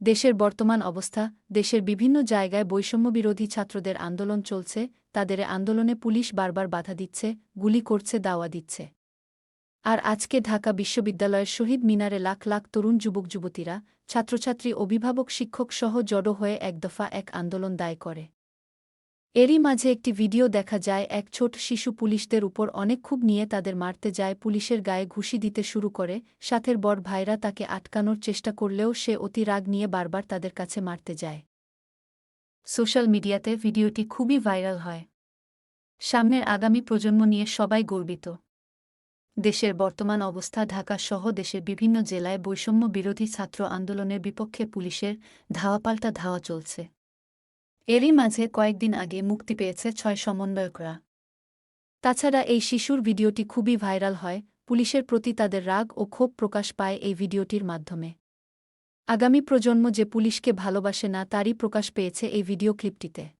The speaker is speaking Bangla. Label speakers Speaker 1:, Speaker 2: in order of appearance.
Speaker 1: দেশের বর্তমান অবস্থা, দেশের বিভিন্ন জায়গায় বৈষম্যবিরোধী ছাত্রদের আন্দোলন চলছে, তাদের আন্দোলনে পুলিশ বারবার বাধা দিচ্ছে, গুলি করছে, দাওয়া দিচ্ছে। আর আজকে ঢাকা বিশ্ববিদ্যালয়ের শহীদ মিনারে লাখ লাখ তরুণ যুবক যুবতীরা, ছাত্রছাত্রী, অভিভাবক, শিক্ষক সহ জড়ো হয়ে এক দফা এক আন্দোলন দায় করে। এরই মাঝে একটি ভিডিও দেখা যায়, এক ছোট শিশু পুলিশদের উপর অনেক খুব নিয়ে তাদের মারতে যায়, পুলিশের গায়ে ঘুষি দিতে শুরু করে, সাথের বড় ভাইরা তাকে আটকানোর চেষ্টা করলেও সে অতি রাগ নিয়ে বারবার তাদের কাছে মারতে যায়। সোশ্যাল মিডিয়াতে ভিডিওটি খুবই ভাইরাল হয়। সামনের আগামী প্রজন্ম নিয়ে সবাই গর্বিত। দেশের বর্তমান অবস্থা ঢাকা সহ দেশের বিভিন্ন জেলায় বৈষম্য বিরোধী ছাত্র আন্দোলনের বিপক্ষে পুলিশের ধাওয়াপাল্টা ধাওয়া চলছে। এরই মাঝে কয়েকদিন আগে মুক্তি পেয়েছে ছয় সমন্বয়করা। তাছাড়া এই শিশুর ভিডিওটি খুবই ভাইরাল হয়, পুলিশের প্রতি তাদের রাগ ও ক্ষোভ প্রকাশ পায় এই ভিডিওটির মাধ্যমে। আগামী প্রজন্ম যে পুলিশকে ভালোবাসে না, তারই প্রকাশ পেয়েছে এই ভিডিও ক্লিপটিতে।